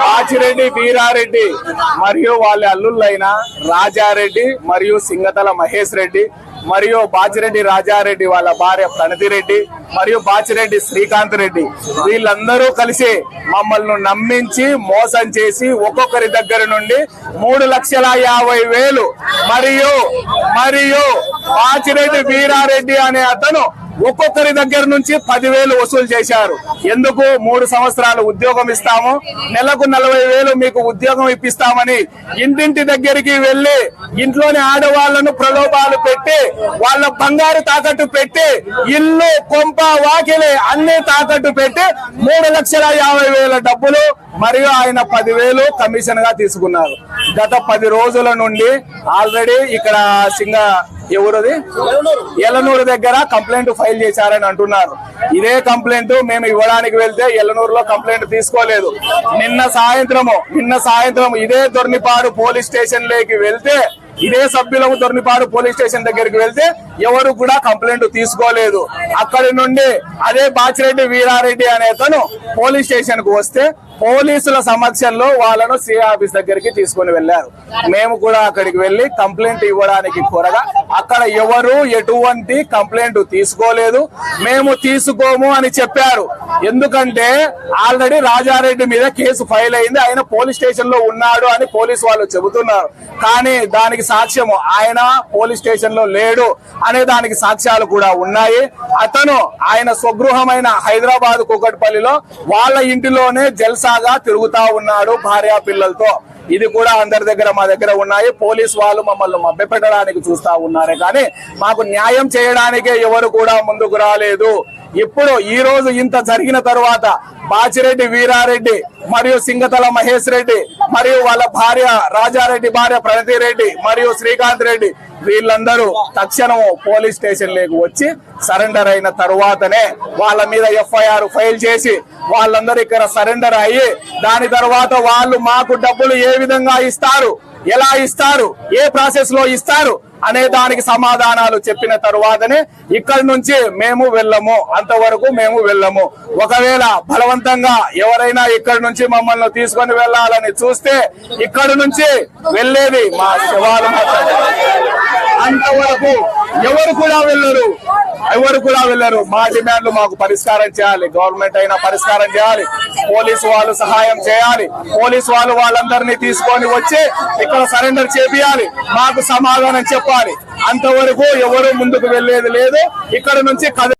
రాజిరెడ్డి వీరారెడ్డి మరియు వాళ్ళ అల్లుళ్ళైన రాజారెడ్డి మరియు సింగతల మహేష్ రెడ్డి మరియు బాచిరెడ్డి రాజారెడ్డి వాళ్ళ భార్య ప్రణతిరెడ్డి మరియు బాచిరెడ్డి శ్రీకాంత్ రెడ్డి. వీళ్ళందరూ కలిసి మమ్మల్ని నమ్మించి మోసం చేసి ఒక్కొక్కరి దగ్గర నుండి మూడు లక్షల యాభై వేలు మరియు మరియు బాచిరెడ్డి వీరారెడ్డి అనే అతను ఒక్కొక్కరి దగ్గర నుంచి పదివేలు వసూలు చేశారు. ఎందుకు? మూడు సంవత్సరాలు ఉద్యోగం ఇస్తాము. నెలకు నలభై వేలు మీకు ఉద్యోగం ఇప్పిస్తామని ఇంటింటి దగ్గరికి వెళ్ళి ఇంట్లోని ఆడవాళ్ళను ప్రలోభాలు పెట్టి వాళ్ళ బంగారు తాకట్టు పెట్టి ఇల్లు కొంప వాకిలి అన్ని తాకట్టు పెట్టి మూడు లక్షల యాభై వేల డబ్బులు మరియు ఆయన పదివేలు కమిషన్గా తీసుకున్నారు. గత పది రోజుల నుండి ఆల్రెడీ ఇక్కడ సింగ ఎవరుది? ఎల్లనూరు దగ్గర కంప్లైంట్ ఫైల్ చేశారని అంటున్నారు. ఇదే కంప్లైంట్ మేము ఇవ్వడానికి వెళ్తే ఎల్లనూరులో కంప్లైంట్ తీసుకోలేదు. నిన్న సాయంత్రము నిన్న సాయంత్రం ఇదే దొర్నిపాడు పోలీస్ స్టేషన్ లేకి వెళ్తే ఇదే సభ్యులకు దొర్నిపాడు పోలీస్ స్టేషన్ దగ్గరికి వెళ్తే ఎవరు కూడా కంప్లైంట్ తీసుకోలేదు. అక్కడి నుండి అదే బాచిరెడ్డి వీరారెడ్డి అనే అతను పోలీస్ స్టేషన్కు వస్తే పోలీసుల సమక్షంలో వాళ్ళను సి ఆఫీస్ దగ్గరికి తీసుకుని వెళ్ళారు మేము కూడా అక్కడికి వెళ్ళి కంప్లైంట్ ఇవ్వడానికి కోరగా అక్కడ ఎవరు ఎటువంటి కంప్లైంట్ తీసుకోలేదు. మేము తీసుకోము అని చెప్పారు. ఎందుకంటే ఆల్రెడీ రాజారెడ్డి మీద కేసు ఫైల్ అయింది. ఆయన పోలీస్ స్టేషన్లో ఉన్నాడు అని పోలీసు వాళ్ళు చెబుతున్నారు. కానీ దానికి సాక్ష్యము ఆయన పోలీస్ స్టేషన్లో లేడు అనే దానికి సాక్ష్యాలు కూడా ఉన్నాయి. అతను ఆయన స్వగృహమైన హైదరాబాద్ కూకట్పల్లిలో వాళ్ళ ఇంటిలోనే జల్సాగా తిరుగుతా ఉన్నాడు భార్యా పిల్లలతో ఇది కూడా అందరి దగ్గర మా దగ్గర ఉన్నాయి. పోలీస్ వాళ్ళు మమ్మల్ని మభ్యపెట్టడానికి చూస్తా ఉన్నారే కానీ మాకు న్యాయం చేయడానికే ఎవరు కూడా ముందుకు రాలేదు. ఇప్పుడు ఈ రోజు ఇంత జరిగిన తరువాత బాచిరెడ్డి వీరారెడ్డి మరియు సింగతల మహేష్ రెడ్డి మరియు వాళ్ళ భార్య రాజారెడ్డి భార్య ప్రణతి రెడ్డి మరియు శ్రీకాంత్ రెడ్డి వీళ్ళందరూ తక్షణం పోలీస్ స్టేషన్ లేకు వచ్చి సరెండర్ అయిన తరువాతనే వాళ్ళ మీద ఎఫ్ఐఆర్ ఫైల్ చేసి వాళ్ళందరూ ఇక్కడ సరెండర్ అయ్యి దాని తర్వాత వాళ్ళు మాకు డబ్బులు ఏ విధంగా ఇస్తారు? ఎలా ఇస్తారు? ఏ ప్రాసెస్లో ఇస్తారు? అనే దానికి సమాధానాలు చెప్పిన తరువాతనే ఇక్కడి నుంచి మేము వెళ్ళము. అంతవరకు మేము వెళ్ళము. ఒకవేళ బలవంతంగా ఎవరైనా ఇక్కడి నుంచి మమ్మల్ని తీసుకొని వెళ్ళాలని చూస్తే ఇక్కడి నుంచి వెళ్ళేది మా శివాలు అంతవరకు ఎవరు కూడా వెళ్ళరు. ఎవరు కూడా వెళ్ళరు. మా డిమాండ్లు మాకు పరిష్కారం చేయాలి. గవర్నమెంట్ అయినా పరిష్కారం చేయాలి. పోలీసు వాళ్ళు సహాయం చేయాలి. పోలీసు వాళ్ళు వాళ్ళందరినీ తీసుకొని వచ్చి ఇక్కడ సరెండర్ చేపియాలి. మాకు సమాధానం చెప్పాలి. అంతవరకు ఎవరు ముందుకు వెళ్ళేది లేదు. ఇక్కడ నుంచి